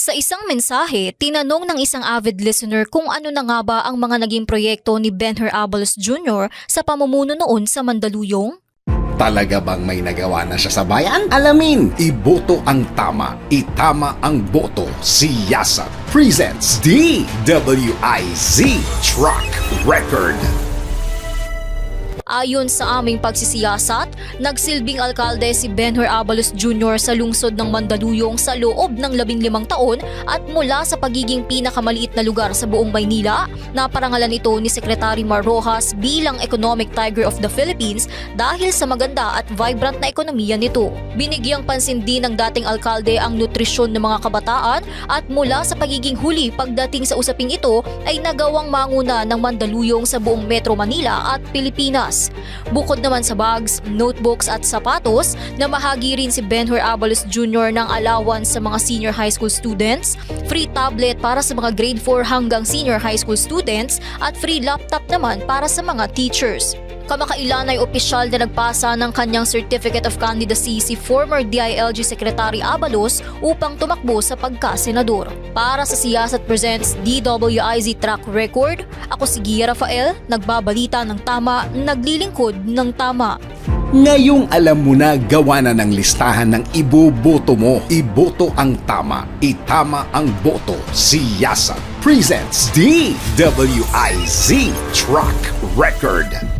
Sa isang mensahe, tinanong ng isang avid listener kung ano na nga ba ang mga naging proyekto ni Benher Abalos Jr. sa pamumuno noon sa Mandaluyong? Talaga bang may nagawa na siya sa bayan? Alamin! Iboto ang tama. Itama ang boto. Si Yasa presents DWIZ Truck Record. Ayon sa aming pagsisiyasat, nagsilbing alkalde si Benhur Abalos Jr. sa lungsod ng Mandaluyong sa loob ng 15 taon at mula sa pagiging pinakamaliit na lugar sa buong Maynila, naparangalan ito ni Secretary Mar Rojas bilang Economic Tiger of the Philippines dahil sa maganda at vibrant na ekonomiya nito. Binigyang pansin din ng dating alkalde ang nutrisyon ng mga kabataan at mula sa pagiging huli pagdating sa usaping ito ay nagawang manguna ng Mandaluyong sa buong Metro Manila at Pilipinas. Bukod naman sa bags, notebooks at sapatos, namahagi rin si Benhur Abalos Jr. ng allowance sa mga senior high school students, free tablet para sa mga grade 4 hanggang senior high school students at free laptop naman para sa mga teachers. Kamakailan ay opisyal na nagpasa ng kanyang Certificate of Candidacy si former DILG Secretary Abalos upang tumakbo sa pagkasenador. Para sa Siyasat Presents DWIZ Track Record, ako si Gia Rafael, nagbabalita ng tama, naglilingkod ng tama. Ngayong alam mo na gawa na ng listahan ng iboboto mo. Iboto ang tama. Itama ang boto. Si Yasa presents DWIZ Truck Record.